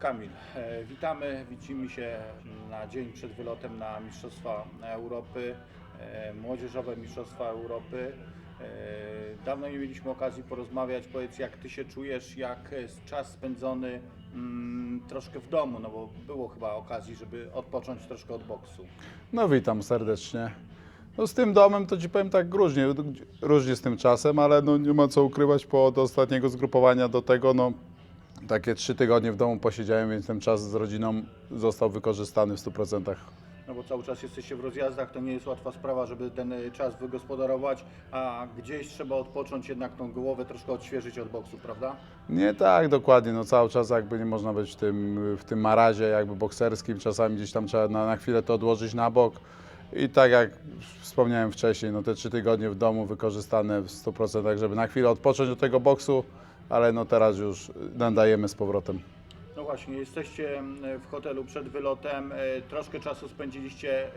Kamil, e, witamy. Widzimy się na dzień przed wylotem na Mistrzostwa Europy, e, Młodzieżowe Mistrzostwa Europy. E, Dawno nie mieliśmy okazji porozmawiać. Powiedz, jak Ty się czujesz, jak czas spędzony mm, troszkę w domu, no bo było chyba okazji, żeby odpocząć troszkę od boksu. No witam serdecznie. No z tym domem to Ci powiem tak różnie, różnie z tym czasem, ale no nie ma co ukrywać po od ostatniego zgrupowania do tego, no takie trzy tygodnie w domu posiedziałem, więc ten czas z rodziną został wykorzystany w 100%. No bo cały czas jesteście w rozjazdach, to nie jest łatwa sprawa, żeby ten e, czas wygospodarować, a gdzieś trzeba odpocząć, jednak tą głowę troszkę odświeżyć od boksu, prawda? Nie tak, dokładnie, no cały czas jakby nie można być w tym, w tym marazie jakby bokserskim, czasami gdzieś tam trzeba na, na chwilę to odłożyć na bok i tak jak wspomniałem wcześniej, no te trzy tygodnie w domu wykorzystane w 100%, żeby na chwilę odpocząć od tego boksu, ale no teraz już nadajemy z powrotem. No właśnie, jesteście w hotelu przed wylotem, e, troszkę czasu spędziliście e,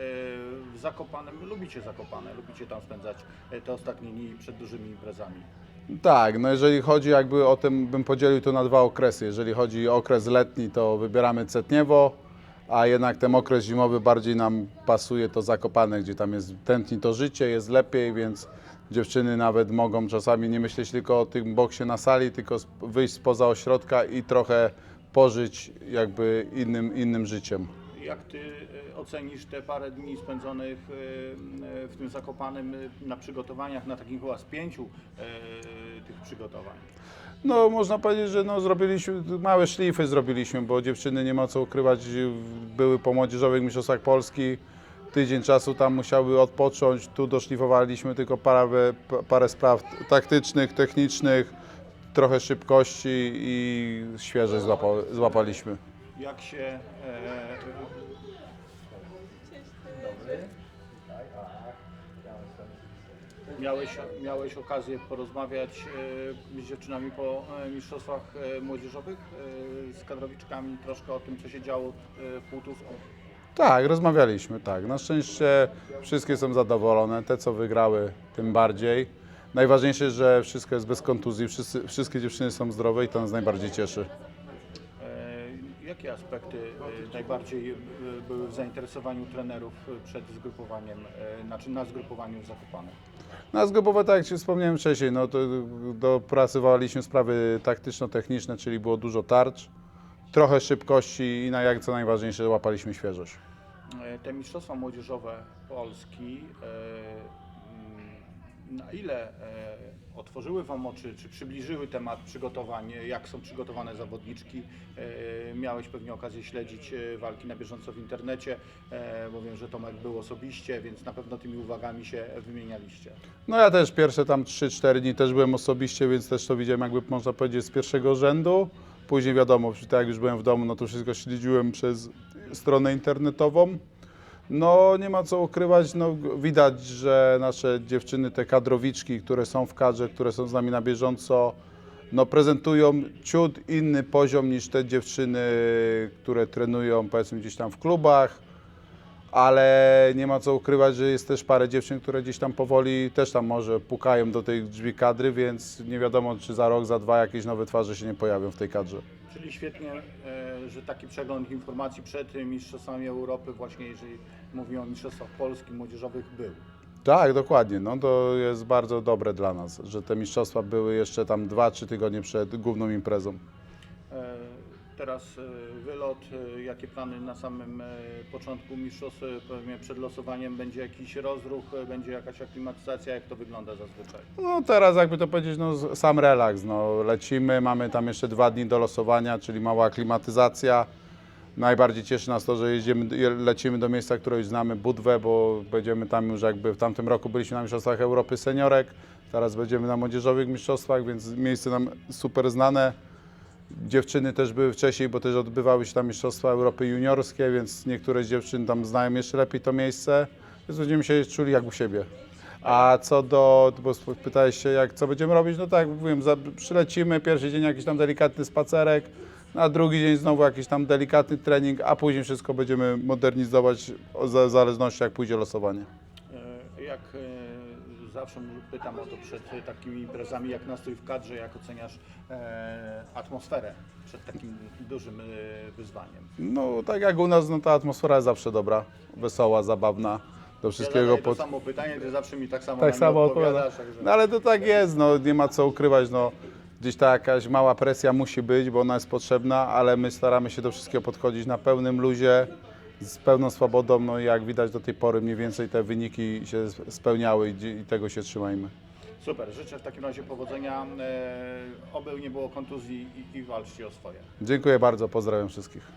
w Zakopanem, lubicie Zakopane, lubicie tam spędzać e, te ostatnie dni przed dużymi imprezami. Tak, no jeżeli chodzi jakby o tym, bym podzielił to na dwa okresy. Jeżeli chodzi o okres letni, to wybieramy Cetniewo, a jednak ten okres zimowy bardziej nam pasuje to Zakopane, gdzie tam jest tętni to życie, jest lepiej, więc dziewczyny nawet mogą czasami nie myśleć tylko o tym boksie na sali, tylko wyjść spoza ośrodka i trochę pożyć jakby innym, innym życiem. Jak Ty e, ocenisz te parę dni spędzonych e, e, w tym Zakopanem e, na przygotowaniach, na takich chyba z pięciu tych przygotowań? No można powiedzieć, że no, zrobiliśmy, małe szlify zrobiliśmy, bo dziewczyny nie ma co ukrywać, były po młodzieżowych mistrzostwach Polski, tydzień czasu tam musiały odpocząć, tu doszlifowaliśmy tylko parę, parę spraw taktycznych, technicznych, trochę szybkości i świeże złapa, złapaliśmy. Jak się... E, Miałeś, miałeś okazję porozmawiać e, z dziewczynami po e, mistrzostwach e, młodzieżowych, e, z kadrowiczkami troszkę o tym, co się działo e, w Półtusku. Tak, rozmawialiśmy, tak. Na szczęście wszystkie są zadowolone, te co wygrały tym bardziej. Najważniejsze, że wszystko jest bez kontuzji, wszyscy, wszystkie dziewczyny są zdrowe i to nas najbardziej cieszy. Jakie aspekty e, najbardziej e, były w zainteresowaniu trenerów e, przed zgrupowaniem, znaczy na zgrupowaniu w Zakopanem? Na zgrupowe, tak jak Ci wspomniałem wcześniej, no to dopracowaliśmy sprawy taktyczno-techniczne, czyli było dużo tarcz, trochę szybkości i na jak co najważniejsze łapaliśmy świeżość. Te mistrzostwa młodzieżowe Polski, na ile e, otworzyły Wam oczy, czy przybliżyły temat przygotowań, jak są przygotowane zawodniczki? E, Miałeś pewnie okazję śledzić e, walki na bieżąco w internecie, bo wiem, że Tomek był osobiście, więc na pewno tymi uwagami się wymienialiście. No ja też pierwsze tam 3-4 dni też byłem osobiście, więc też to widziałem jakby można powiedzieć z pierwszego rzędu. Później wiadomo, tak jak już byłem w domu, no to wszystko śledziłem przez stronę internetową. No nie ma co ukrywać, no widać, że nasze dziewczyny, te kadrowiczki, które są w kadrze, które są z nami na bieżąco, no prezentują ciut inny poziom niż te dziewczyny, które trenują powiedzmy gdzieś tam w klubach, ale nie ma co ukrywać, że jest też parę dziewczyn, które gdzieś tam powoli też tam może pukają do tej drzwi kadry, więc nie wiadomo, czy za rok, za dwa jakieś nowe twarze się nie pojawią w tej kadrze. Czyli świetnie, e, że taki przegląd informacji przed Mistrzostwami Europy, właśnie jeżeli mówimy o Mistrzostwach Polski młodzieżowych, był. Tak, dokładnie. No to jest bardzo dobre dla nas, że te mistrzostwa były jeszcze tam 2-3 tygodnie przed główną imprezą. Teraz e, wylot, e, jakie plany na samym e, początku mistrzostw, pewnie przed losowaniem będzie jakiś rozruch, będzie jakaś aklimatyzacja, jak to wygląda zazwyczaj? No teraz jakby to powiedzieć, no sam relaks, no lecimy, mamy tam jeszcze dwa dni do losowania, czyli mała aklimatyzacja. Najbardziej cieszy nas to, że jedziemy, je- lecimy do miejsca, które już znamy, Budwę, bo będziemy tam już jakby w tamtym roku byliśmy na Mistrzostwach Europy Seniorek, teraz będziemy na Młodzieżowych Mistrzostwach, więc miejsce nam super znane. Dziewczyny też były wcześniej, bo też odbywały się tam Mistrzostwa Europy Juniorskie, więc niektóre z dziewczyn tam znają jeszcze lepiej to miejsce, więc będziemy się czuli jak u siebie. A co do, bo pytałeś się, jak, co będziemy robić, no tak, jak mówiłem, za, przylecimy, pierwszy dzień jakiś tam delikatny spacerek, na drugi dzień znowu jakiś tam delikatny trening, a później wszystko będziemy modernizować w zależności jak pójdzie losowanie. E, Jak e, zawsze pytam o to przed takimi imprezami, jak nastrój w kadrze, jak oceniasz e, atmosferę przed takim dużym e, wyzwaniem. No tak jak u nas, no ta atmosfera jest zawsze dobra, wesoła, zabawna. Do Ja wszystkiego to pod... samo pytanie, ty zawsze mi tak samo Tak samo odpowiada. odpowiadasz. Także... No ale to tak jest, no nie ma co ukrywać, no gdzieś ta jakaś mała presja musi być, bo ona jest potrzebna, ale my staramy się do wszystkiego podchodzić na pełnym luzie, z pełną swobodą, no jak widać do tej pory mniej więcej te wyniki się spełniały i tego się trzymajmy. Super, życzę w takim razie powodzenia, e, oby nie było kontuzji i, i walczcie o swoje. Dziękuję bardzo, pozdrawiam wszystkich.